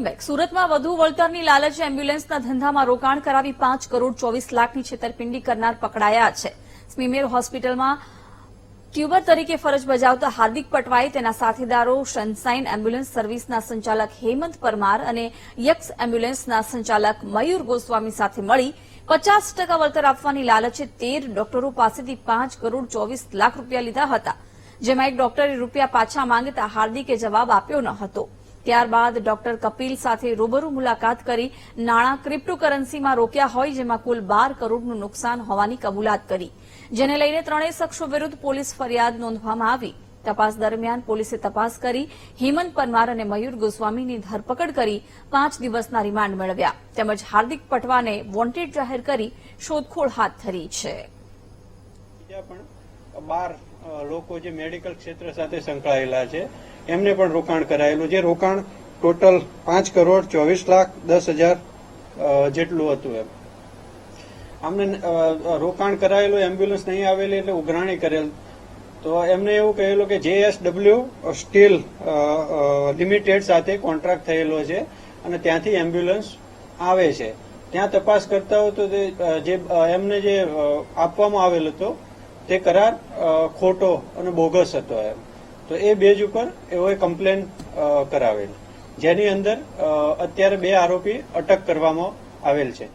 Welcome back સુરતમાં વધુ વળતરની લાલચે એમ્બ્યુલન્સના ધંધામાં રોકાણ કરાવી પાંચ કરોડ ચોવીસ લાખની છેતરપિંડી કરનાર પકડાયા છે. સ્મીમેર હોસ્પિટલમાં ટ્યુબર તરીકે ફરજ બજાવતા હાર્દિક પટવાઈ તેના સાથીદારો સનસાઇન એમ્બ્યુલન્સ સર્વિસના સંચાલક હેમંત પરમાર અને યક્ષ એમ્બ્યુલન્સના સંચાલક મયુર ગોસ્વામી સાથે મળી પચાસ ટકા વળતર આપવાની લાલચે તેર ડોક્ટરો પાસેથી પાંચ કરોડ ચોવીસ લાખ રૂપિયા લીધા હતા, જેમાં એક ડોક્ટરે રૂપિયા પાછા માંગતા હાર્દિકે જવાબ આપ્યો ન હતો. ત્યારબાદ ડોક્ટર કપિલ સાથે રૂબરૂ મુલાકાત કરી નાણાં ક્રિપ્ટોકરન્સીમાં રોક્યા હોય જેમાં કુલ બાર કરોડનું નુકસાન હોવાની કબૂલાત કરી. જેને લઈને ત્રણેય શખ્સો વિરુદ્ધ પોલીસ ફરિયાદ નોંધવામાં આવી. તપાસ દરમિયાન પોલીસે તપાસ કરી હેમંત પરમાર અને મયુર ગોસ્વામીની ધરપકડ કરી પાંચ દિવસના રિમાન્ડ મેળવ્યા. તેમજ હાર્દિક પટવાને વોન્ટેડ જાહેર કરી શોધખોળ હાથ ધરી છે. બાર લોકો જે મેડિકલ ક્ષેત્ર સાથે સંકળાયેલા છે એમને પણ રોકાણ કરાયેલું જે રોકાણ ટોટલ પાંચ કરોડ ચોવીસ લાખ દસ હજાર જેટલું હતું એમ. આમને રોકાણ કરાયેલું એમ્બ્યુલન્સ નહીં આવેલી એટલે ઉઘરાણી કરેલ. તો એમને એવું કહેલું કે જેએસડબલ્યુ સ્ટીલ લિમિટેડ સાથે કોન્ટ્રાક્ટ થયેલો છે અને ત્યાંથી એમ્બ્યુલન્સ આવે છે. ત્યાં તપાસ કરતા હોય તે, જે એમને જે આપવામાં આવેલ હતો તે કરાર ખોટો અને બોગસ હતો એમ. તો એ બેજ ઉપર એઓએ કમ્પ્લેન કરાવેલ. જેની અંદર અત્યારે બે આરોપી અટક કરવામાં આવેલ છે.